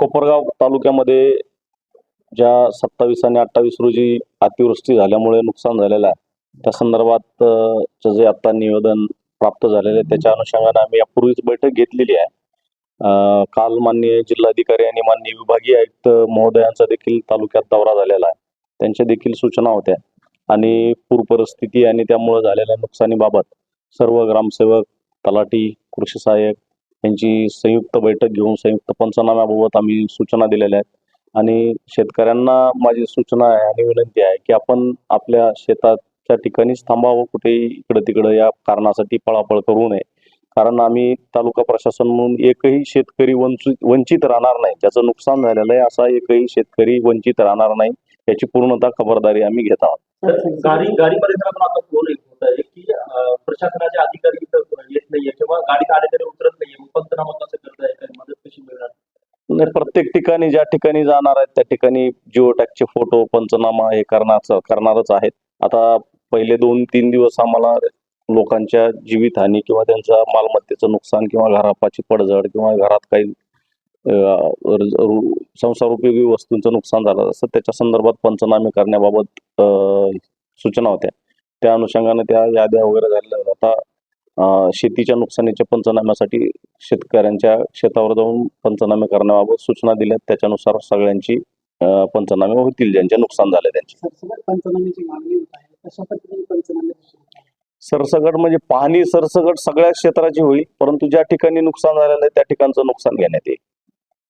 कोपरगाव तालुक्यामध्ये ज्या सत्तावीस आणि अठ्ठावीस रोजी अतिवृष्टी झाल्यामुळे नुकसान झालेलं आहे त्या संदर्भात जे आता निवेदन प्राप्त झालेलं आहे त्याच्या अनुषंगाने आम्ही यापूर्वीच बैठक घेतलेली आहे. काल माननीय जिल्हाधिकारी आणि माननीय विभागीय आयुक्त महोदयांचा देखील तालुक्यात दौरा झालेला आहे. त्यांच्या देखील सूचना होत्या. आणि पूर परिस्थिती आणि त्यामुळे झालेल्या नुकसानीबाबत सर्व ग्रामसेवक तलाठी कृषी सहाय्यक यांची संयुक्त बैठक घेऊन संयुक्त पंचनाम्याबाबत आम्ही सूचना दिलेल्या आहेत. आणि शेतकऱ्यांना माझी सूचना आहे आणि विनंती आहे की आपण आपल्या शेताच्या ठिकाणीच थांबावं कुठेही इकडं तिकडं या कारणासाठी पळापळ करू नये. कारण आम्ही तालुका प्रशासन म्हणून एकही शेतकरी वंचित वंचित राहणार नाही. ज्याचं नुकसान झालेलं आहे असा एकही शेतकरी वंचित राहणार नाही याची पूर्णतः खबरदारी आम्ही घेत आहोत. गाडी गाडी परिसरातून आता फोन येत होत आहे की प्रशासनाचे अधिकारी इथं येत नाहीये किंवा गाडीत नाही, प्रत्येक ठिकाणी ज्या ठिकाणी जाणार आहेत त्या ठिकाणी जिओ टॅगचे फोटो पंचनामा हे करणार करणारच आहेत. आता पहिले दोन तीन दिवस आम्हाला लोकांच्या जीवितहानी किंवा त्यांच्या मालमत्तेचं नुकसान किंवा घरापाची पडझड किंवा घरात काही अं, संसारोपयोगी वस्तूंचं नुकसान झालं असं त्याच्या संदर्भात पंचनामे करण्याबाबत सूचना होत्या. त्या अनुषंगाने त्या याद्या वगैरे झालेल्या आता शेतीच्या नुकसानीच्या पंचनाम्यासाठी शेतकऱ्यांच्या शेतावर जाऊन पंचनामे करण्याबाबत सूचना दिल्यात. त्याच्यानुसार सगळ्यांची पंचनामे होतील. ज्यांचे नुकसान झाले त्यांचे? सरसकट म्हणजे पाहणी सरसकट सगळ्या क्षेत्राची होईल परंतु ज्या ठिकाणी नुकसान झालेलं आहे त्या ठिकाणचं नुकसान घेण्यात येईल.